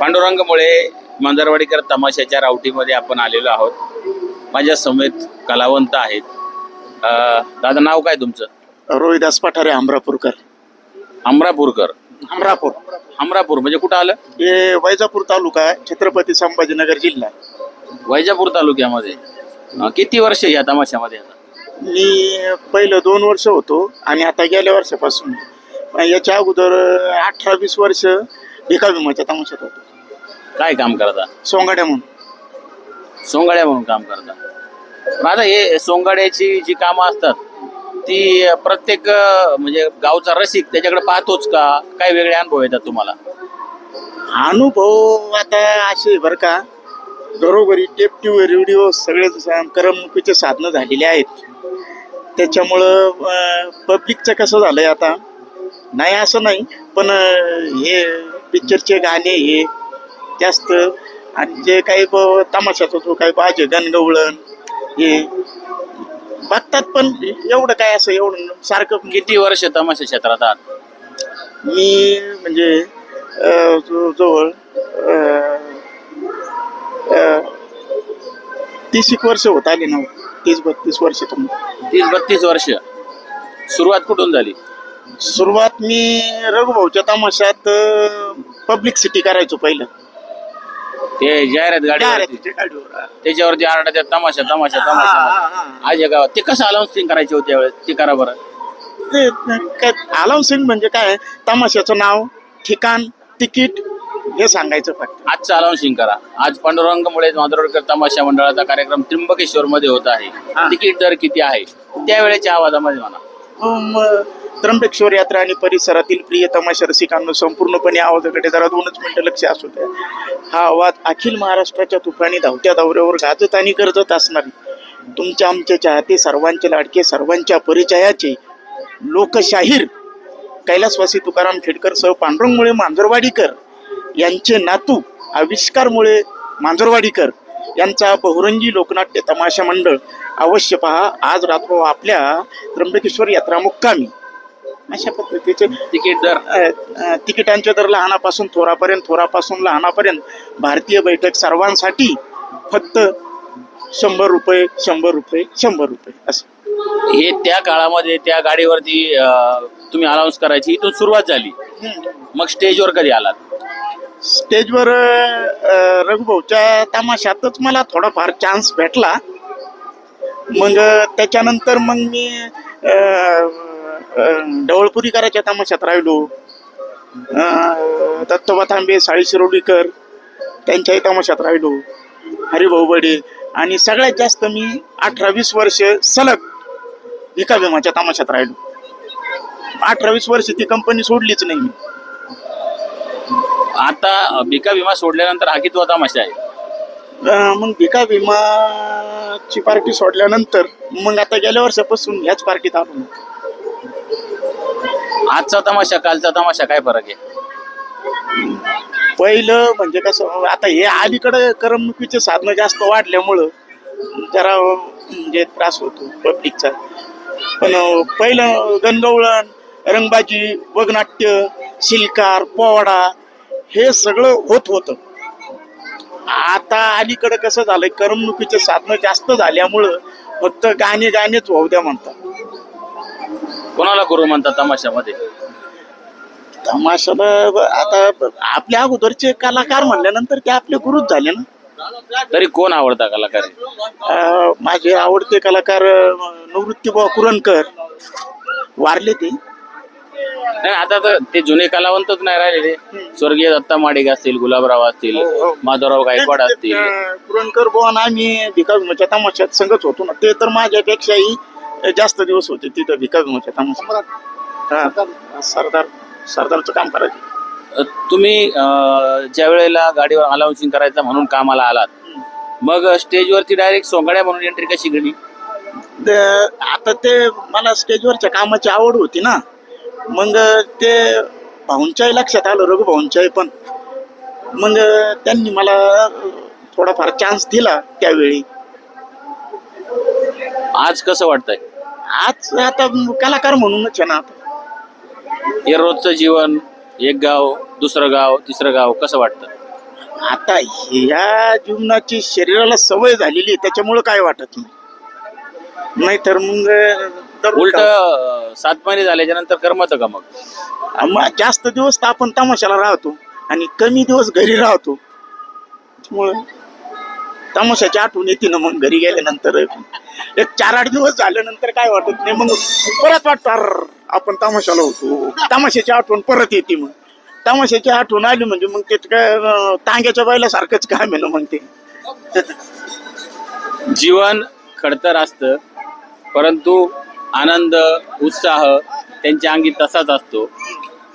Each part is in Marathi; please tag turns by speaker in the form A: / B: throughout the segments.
A: पांडुरंगमुळे मांजरवाडीकर तमाशाच्या रावटीमध्ये आपण आलेलो आहोत. माझ्या समेत कलावंत आहेत. दादा नाव काय तुमचं?
B: रोहिदास पठारे अमरापूरकर
A: अमरापूरकर
B: अमरापूर
A: अमरापूर म्हणजे कुठं आलं?
B: हे वैजापूर तालुका छत्रपती संभाजीनगर जिल्हा
A: वैजापूर तालुक्यामध्ये. किती वर्ष या तमाशामध्ये आता?
B: मी पहिलं दोन वर्ष होतो आणि आता गेल्या वर्षापासून. याच्या अगोदर अठरा वीस वर्ष एका विमाच्या तमाशात होतो.
A: काय काम करता?
B: सोंगाड्या म्हणून.
A: सोंगाड्या म्हणून काम करता. पण आता हे सोंगाड्याची जी कामं असतात ती प्रत्येक अं, म्हणजे गावचा रसिक त्याच्याकडे पाहतोच का? काय वेगळे अनुभव येतात तुम्हाला?
B: अनुभव आता असे बरं का. घरोघरी टेप रेडिओ सगळे करमणुकीचे साधनं झालेले आहेत. त्याच्यामुळं पब्लिकचं कसं झालंय आता? नाही असं नाही पण अं, हे पिक्चरचे गाणे हे जास्त. आणि जे काही ब- तमाशात होतो काही बाजे गणगवळण हे. बघतात पण एवढं काय असं एवढं सारखं
A: किती वर्ष तमाशा क्षेत्रात आहात?
B: मी म्हणजे अं, जो- जवळ अं, अं, तीस एक वर्ष होत आली ना तीस बत्तीस वर्ष तर
A: तीस बत्तीस वर्ष. सुरुवात कुठून झाली?
B: सुरुवात मी रघुभाऊच्या तमाशात पब्लिक सिटी करायचो पहिलं.
A: ते जाहिरात गाडी
B: जाहिरातीच्या गाडीवर
A: त्याच्यावरती आरडा तमाशा तमाशा तमाशा. आज या गावात. ते कसं अनाउन्सिंग करायचे होते त्यावेळेस ते करा बरं.
B: ते काय अलाउन्सिंग म्हणजे काय? तमाशाचं नाव ठिकाण तिकीट हे सांगायचं फक्त.
A: आजचं अनाउन्सिंग करा. आज पांडुरंगमुळे माधुरकर तमाशा मंडळाचा कार्यक्रम त्र्यंबकेश्वर मध्ये होत आहे. तिकीट दर किती आहे? त्यावेळेच्या आवाजामध्ये म्हणा.
B: त्र्यंबकेश्वर यात्रा आणि परिसरातील प्रिय तमाशा रसिकांना संपूर्णपणे आवाजाकडे जरा दोनच मिनिटं लक्ष असू द्या. हा आवाज अखिल महाराष्ट्राच्या तुफानी धावत्या दौऱ्यावर गाजत आणि गरजत असणार. तुमच्या आमचे चाहते सर्वांचे लाडके सर्वांच्या परिचयाचे लोकशाहीर कैलासवासी तुकाराम खेडकर सह पांडुरंगमुळे मांजरवाडीकर यांचे नातू आविष्कारमुळे मांजरवाडीकर यांचा बहुरंगी लोकनाट्य तमाशा मंडळ अवश्य पहा. आज रात्र आपल्या त्र्यंबकेश्वर यात्रा मुक्कामी. अशा पद्धतीचे
A: तिकीट दर.
B: तिकिटांचे दर लहानापासून थोरापर्यंत थोरापासून लहानापर्यंत. भारतीय बैठक सर्वांसाठी फक्त शंभर रुपये शंभर रुपये शंभर रुपये असं.
A: हे त्या काळामध्ये त्या गाडीवरती तुम्ही अनाऊन्स करायची इथून सुरुवात झाली. मग स्टेजवर कधी आलात?
B: स्टेजवर रघुभाऊच्या तमाशातच मला थोडाफार चान्स भेटला. मग त्याच्यानंतर मग मी अ, ढवळपुरीकराच्या तमाशात राहिलो. दत्तोबा तांबे साळी शिरोडीकर त्यांच्याही तमाशात राहिलो. हरिभाऊ बडे आणि सगळ्यात जास्त मी अठरा वीस वर्ष सलग भिका भीमाच्या तमाशात राहिलो. अठरा वीस वर्ष ती कंपनी सोडलीच नाही मी.
A: आता भिका विमा सोडल्यानंतर हा कितवा तमाशा आहे?
B: मग भिका विमाची पार्टी सोडल्यानंतर मग आता गेल्या वर्षापासून ह्याच पार्टीत आलो.
A: आजचा तमाशा कालचा तमाशा काय फरक आहे?
B: पहिलं म्हणजे कसं आता हे अलीकडे करमणुकीचे साधनं जास्त वाढल्यामुळं जरा म्हणजे त्रास होतो पब्लिकचा. पण पहिलं गणगवळण रंगबाजी वगनाट्य शिलकार पोवाडा हे सगळं होत होतं. आता अलीकडे कसं झालंय करमणुकीचे साधनं जास्त झाल्यामुळं फक्त गाणे गाणेच होऊ द्या म्हणतात.
A: कोणाला करू म्हणतात तमाशामध्ये?
B: तमाशाला ब- आता ब- आपल्या अगोदरचे कलाकार म्हणल्यानंतर ते आपले गुरुच झाले ना.
A: तरी कोण आवडता कलाकार?
B: अं, माझे आवडते कलाकार अं, निवृत्तीबा कुरणकर वारले ते.
A: नाही आता तर ते जुने कलावंतच नाही राहिलेले. स्वर्गीय दत्ता माडिक असतील गुलाबराव असतील
B: हो, हो.
A: माधवराव गायकवाड असतील.
B: अं, कुरणकर बुवा आणि आम्ही भिकाभिमाच्या तमाशात संगत होतो ना. ते तर माझ्यापेक्षाही जास्त दिवस होते तिथं भिकाभिमाच्या तमाशात हा. सरदार. सरदारचं काम करायचे.
A: तुम्ही अ, ज्या वेळेला गाडीवर अलाउन्सिंग करायचं म्हणून कामाला आलात मग स्टेजवरती डायरेक्ट सोंगाड्या म्हणून एंट्री कशी घडली?
B: द- आता ते मला स्टेजवरच्या कामाची आवड होती ना. मग ते भाऊंच्याही लक्षात आलं रघु भाऊंच्याही पण. मग त्यांनी मला थोडाफार चान्स दिला त्यावेळी.
A: आज कसं वाटतंय?
B: आज आता कलाकार म्हणूनच आहे ना आता.
A: हे रोजचं जीवन एक गाव दुसरं गाव तिसरं गाव कसं वाटतं?
B: आता ह्या जीवनाची शरीराला सवय झालेली त्याच्यामुळं काय वाटत नाही. नाहीतर मग
A: उलट सात महिने झाल्याच्यानंतर करमत का मग?
B: जास्त दिवस तर आपण तमाशाला राहतो आणि कमी दिवस घरी राहतो. त्यामुळं तमाशाची आठवण येते ना मग. घरी गेल्यानंतर. एक चार आठ दिवस झाल्यानंतर काय वाटत नाही मग परत वाटतं आपण तमाशाला होतो. तमाशाची आठवण परत येते मग. तमाशाची आठवण आली म्हणजे मग ते काय अं, बायला काम आहे ना मग ते.
A: जीवन खडतर असतं परंतु आनंद उत्साह त्यांच्या अंगी तसाच असतो.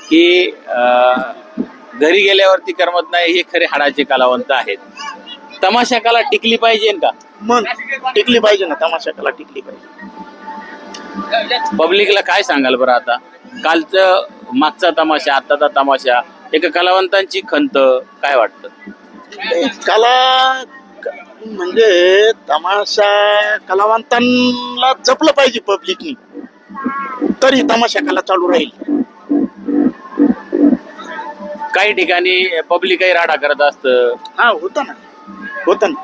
A: की घरी गेल्यावरती करमत नाही हे खरे हाडाचे कलावंत आहेत. तमाशा कला टिकली पाहिजे का?
B: मग. टिकली पाहिजे ना तमाशाला टिकली पाहिजे.
A: पब्लिकला काय सांगाल बरं आता? कालचं मागचा तमाशा आताचा तमाशा एका कलावंतांची खंत काय वाटतं?
B: कला म्हणजे तमाशा कलावंतांना जपलं पाहिजे पब्लिकनी. तरी तमाशा कला चालू राहील.
A: काही ठिकाणी पब्लिकही राडा करत असतं.
B: हा होतं ना. होतं ना.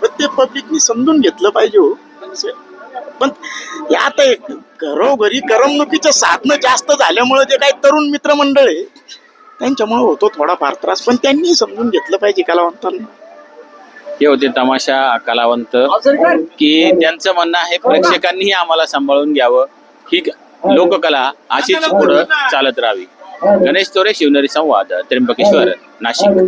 B: पण ते पब्लिकनी समजून घेतलं पाहिजे हो. पण आता एक घरोघरी करमणुकीचं साधनं जास्त झाल्यामुळे जे काही तरुण मित्रमंडळ आहे त्यांच्यामुळे होतो थोडाफार त्रास. पण त्यांनी समजून घेतलं पाहिजे कलावंतांना.
A: हे होते तमाशा कलावंत की त्यांचं म्हणणं आहे प्रेक्षकांनीही आम्हाला सांभाळून घ्यावं. ही लोककला अशीच पुढं चालत राहावी. गणेश तोरे शिवनेरी संवाद त्र्यंबकेश्वर नाशिक.